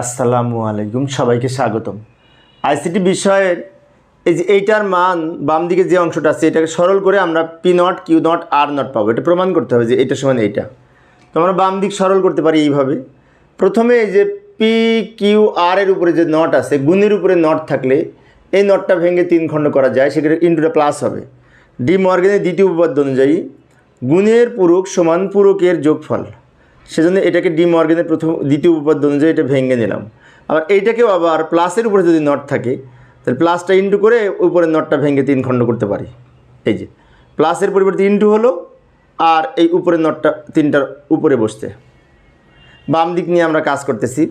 আসসালামু আলাইকুম, সবাইকে স্বাগতম। আইসিটি বিষয়ের এই যে এইটার মান বাম দিকে যে অংশটা আছে, এটাকে সরল করে আমরা P nought, Q nought, R nought পাবো। এটা প্রমাণ করতে হবে যে এটা সমান এইটা। তো আমরা বাম দিক সরল করতে পারি এইভাবে। প্রথমে এই যে পি, কিউ, আর এর উপরে যে নট আছে, গুণের উপরে নট থাকলে এই নটটা ভেঙে তিন খণ্ড করা যায় সেখানে ইন্টুটা প্লাস হবে। ডি মর্গেনের দ্বিতীয় উপপাদ্য অনুযায়ী, গুণের পূরক সমান পূরকের যোগফল। সেজন্য এটাকে ডি মর্গেনের প্রথম, দ্বিতীয় উপপাদ্য অনুযায়ী এটা ভেঙে নিলাম। আবার এইটাকেও আবার প্লাসের উপরে যদি নট থাকে, তাহলে প্লাসটা ইন্টু করে উপরের নটটা ভেঙে তিন খণ্ড করতে পারি। এই যে, প্লাসের পরিবর্তে ইন্টু হলো, আর এই উপরের নটটা তিনটার উপরে বসতে বাম দিক নিয়ে আমরা কাজ করতেছি।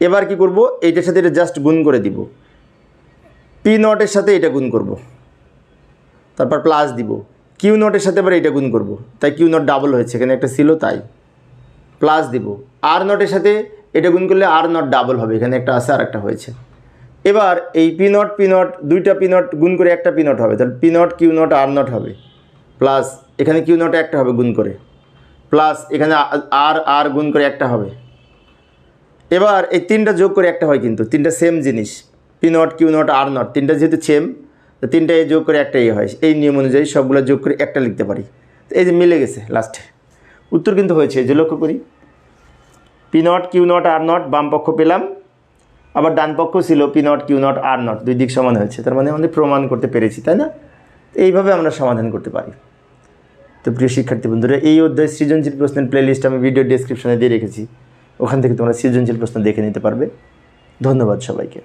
এবার কি করব? এইটার সাথে এটা জাস্ট গুণ করে দিব। পি নটের সাথে এটা গুণ করব। তারপর প্লাস দিব। কিউ নটের সাথে আবার এটা গুণ করব। তাই কিউ নট ডাবল হয়েছে। এখানে একটা ছিল, তাই। প্লাস দিব। আর নটের সাথে এটা গুণ করলে আর নট ডাবল হবে। এখানে একটা আছে আর একটা হয়েছে। এবার এই পি নট পি নট দুইটা পি নট গুণ করে একটা পি নট হবে। তাহলে P nought Q nought R nought হবে। প্লাস এখানে কিউ নট একটা হবে গুণ করে। প্লাস এখানে আর আর গুণ করে একটা হবে। এবার এই তিনটা যোগ করে একটা হয় কিন্তু। তিনটা সেম জিনিস। P nought Q nought R nought তিনটা যেহেতু সেম তো তিনটা এই যোগ করে একটা এই হয়। এই নিয়ম অনুযায়ী সবগুলো যোগ করে একটা লিখতে পারি। তো এই যে মিলে গেছে লাস্টে উত্তর কিন্তু হয়েছে যে লক্ষ্য করি। P nought Q nought R nought বাম পক্ষ পেলাম। আবার ডান পক্ষ ছিল P nought Q nought R nought দুই দিক সমান হয়েছে। তার মানে আমাদের প্রমাণ করতে পেরেছি, তাই না? এইভাবে আমরা সমাধান করতে পারি। তো প্রিয় শিক্ষার্থী বন্ধুরা, এই অধ্যায় সৃজনশীল প্রশ্নের প্লেলিস্ট আমি ভিডিও ডিসক্রিপশনে দিয়ে রেখেছি। ওখান থেকে তোমরা সৃজনশীল প্রশ্ন দেখে নিতে পারবে। ধন্যবাদ সবাইকে।